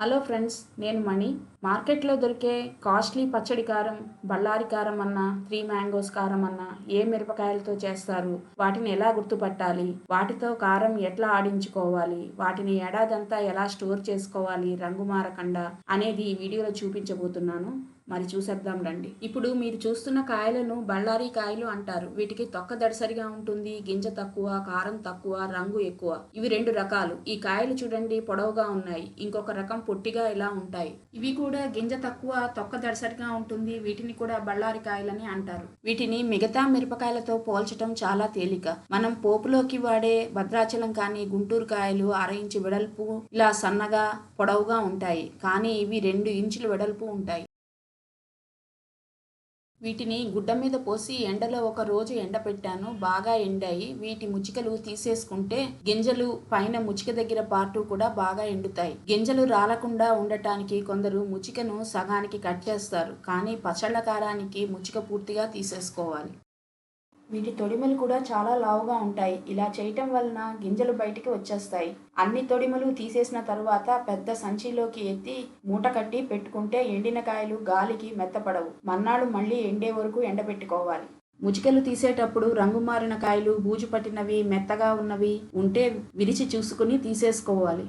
Hello friends నేను మణి. మార్కెట్లో దొరికే కాస్ట్లీ పచ్చడి కారం బళ్ళారి కారం అన్న త్రీ మ్యాంగోస్ కారం అన్న ఏ మిరపకాయలతో చేస్తారు? వాటిని ఎలా గుర్తుపట్టాలి? వాటితో కారం ఎట్లా ఆడించుకోవాలి? వాటిని ఏడాదంతా ఎలా స్టోర్ చేసుకోవాలి? రంగు మారకుండా అనేది ఈ వీడియోలో చూపించబోతున్నాను. మరి చూసేద్దాం రండి. ఇప్పుడు మీరు చూస్తున్న కాయలను బళ్ళారి కాయలు అంటారు. వీటికి తొక్క దడిసరిగా ఉంటుంది గింజ తక్కువ కారం తక్కువ రంగు ఎక్కువ. ఇవి రెండు రకాలు. ఈ కాయలు చూడండి పొడవుగా ఉన్నాయి. ఇంకొక రకం పొట్టిగా ఇలా ఉంటాయి? ఇవి కూడా గింజ తక్కువ తొక్క దడసరిగా ఉంటుంది. వీటిని కూడా బళ్ళారి కాయలని అంటారు. వీటిని మిగతా మిరపకాయలతో పోల్చటం చాలా తేలిక. మనం పోపులోకి వాడే భద్రాచలం కానీ గుంటూరు కాయలు అర ఇంచు వెడల్పు ఇలా సన్నగా పొడవుగా ఉంటాయి. కానీ ఇవి రెండు ఇంచుల వెడల్పు ఉంటాయి. వీటిని గుడ్డ మీద పోసి ఎండలో ఒక రోజు ఎండపెట్టాను. బాగా ఎండాయి. వీటి ముచికలు తీసేసుకుంటే గింజలు పైన ముచిక దగ్గర పార్టు కూడా బాగా ఎండుతాయి. గింజలు రాలకుండా ఉండటానికి కొందరు ముచికను సగానికి కట్ చేస్తారు. కానీ పచ్చళ్ళ కారానికి ముచిక పూర్తిగా తీసేసుకోవాలి. వీటి తొడిమలు కూడా చాలా లావుగా ఉంటాయి. ఇలా చేయటం వలన గింజలు బయటికి వచ్చేస్తాయి. అన్ని తొడిమలు తీసేసిన తర్వాత పెద్ద సంచిలోకి ఎత్తి మూట కట్టి పెట్టుకుంటే ఎండిన కాయలు గాలికి మెత్తపడవు. మన్నాడు మళ్ళీ ఎండే వరకు ఎండబెట్టుకోవాలి. ముచికలు తీసేటప్పుడు రంగు మారిన కాయలు బూజు పట్టినవి మెత్తగా ఉన్నవి ఉంటే విరిచి చూసుకుని తీసేసుకోవాలి.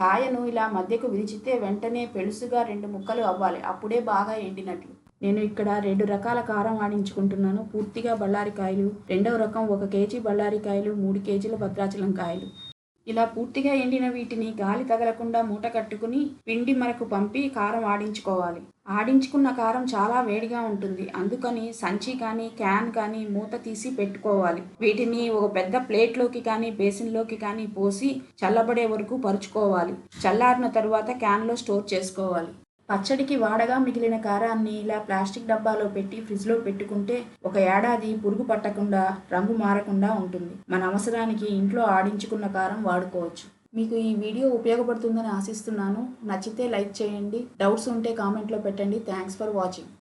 కాయను ఇలా మధ్యకు విరిచితే వెంటనే పెలుసుగా రెండు ముక్కలు అవ్వాలి. అప్పుడే బాగా ఎండినట్లు. నేను ఇక్కడ రెండు రకాల కారం ఆడించుకుంటున్నాను. పూర్తిగా బళ్ళారికాయలు రెండవ రకం ఒక కేజీ బళ్ళారికాయలు మూడు కేజీల భద్రాచలం కాయలు. ఇలా పూర్తిగా ఎండిన వీటిని గాలి తగలకుండా మూట కట్టుకుని పిండి మరకు పంపి కారం ఆడించుకోవాలి. ఆడించుకున్న కారం చాలా వేడిగా ఉంటుంది. అందుకని సంచి కానీ క్యాన్ కానీ మూత తీసి పెట్టుకోవాలి. వీటిని ఒక పెద్ద ప్లేట్లోకి కానీ బేసిన్లోకి కానీ పోసి చల్లబడే వరకు పరుచుకోవాలి. చల్లారిన తరువాత క్యాన్లో స్టోర్ చేసుకోవాలి. పచ్చడికి వాడగా మిగిలిన కారాన్ని ఇలా ప్లాస్టిక్ డబ్బాలో పెట్టి ఫ్రిడ్జ్లో పెట్టుకుంటే ఒక ఏడాది పురుగు పట్టకుండా రంగు మారకుండా ఉంటుంది. మన అవసరానికి ఇంట్లో ఆడించుకున్న కారం వాడుకోవచ్చు. మీకు ఈ వీడియో ఉపయోగపడుతుందని ఆశిస్తున్నాను. నచ్చితే లైక్ చేయండి. డౌట్స్ ఉంటే కామెంట్లో పెట్టండి. Thanks for watching.